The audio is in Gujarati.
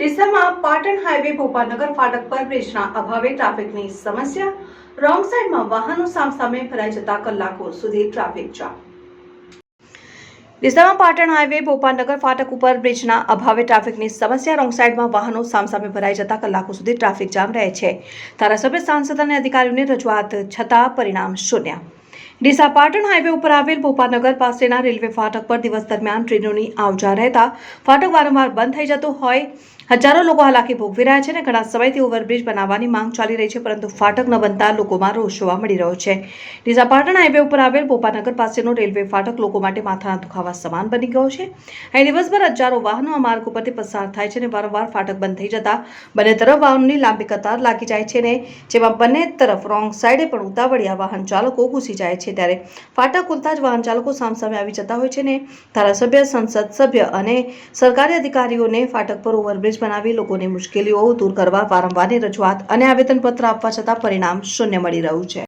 ડીસામાં પાટણ હાઈવે ભોપાલનગર ફાટક પર બ્રિજના અભાવે ટ્રાફિકની સમસ્યા. રોંગ સાઈડમાં વાહનો સામસામે ભરાઈ જતા કલાકો સુધી ટ્રાફિક જામ. ડીસામાં પાટણ હાઈવે ભોપાલનગર ફાટક ઉપર બ્રિજના અભાવે ટ્રાફિકની સમસ્યા. રોંગ સાઈડમાં વાહનો સામસામે ભરાઈ જતા કલાકો સુધી ટ્રાફિક જામ રહે છે. ધારાસભ્ય, સાંસદ અને અધિકારીઓની રજૂઆત છતાં પરિણામ શૂન્ય. ડીસા પાટણ હાઈવે ઉપર આવેલ ભોપાલનગર પાસેના રેલવે ફાટક પર દિવસ દરમિયાન ટ્રેનોની આવજા રહેતા ફાટક વારંવાર બંધ થઈ જતો હોય હજારો લોકો હાલાકી ભોગવી રહ્યા છે અને ઘણા સમયથી ઓવરબ્રિજ બનાવવાની માંગ ચાલી રહી છે, પરંતુ ફાટક ન બનતા લોકોમાં રોષ જોવા મળી રહ્યો છે. ડીસા પાટણ હાઈવે ઉપર આવેલ બોપાનગર પાસેનો રેલવે ફાટક લોકો માટે માથાના દુખાવા સમાન બની ગયો છે. અહીં દિવસભર હજારો વાહનો આ માર્ગ ઉપરથી પસાર થાય છે અને વારંવાર ફાટક બંધ થઈ જતા બંને તરફ વાહનોની લાંબી કતાર લાગી જાય છે ને જેમાં બંને તરફ રોંગ સાઈડે પણ ઉતાવળિયા વાહન ચાલકો ઘૂસી જાય છે. ત્યારે ફાટક ખુલતા જ વાહન ચાલકો સામસામે આવી જતા હોય છે ને ધારાસભ્ય, સંસદ સભ્ય અને સરકારી અધિકારીઓને ફાટક પર ઓવરબ્રિજ બનાવી લોકોની મુશ્કેલીઓ દૂર કરવા વારંવારની રજૂઆત અને આવેદનપત્ર આપવા છતાં પરિણામ શૂન્ય મળી રહ્યું છે.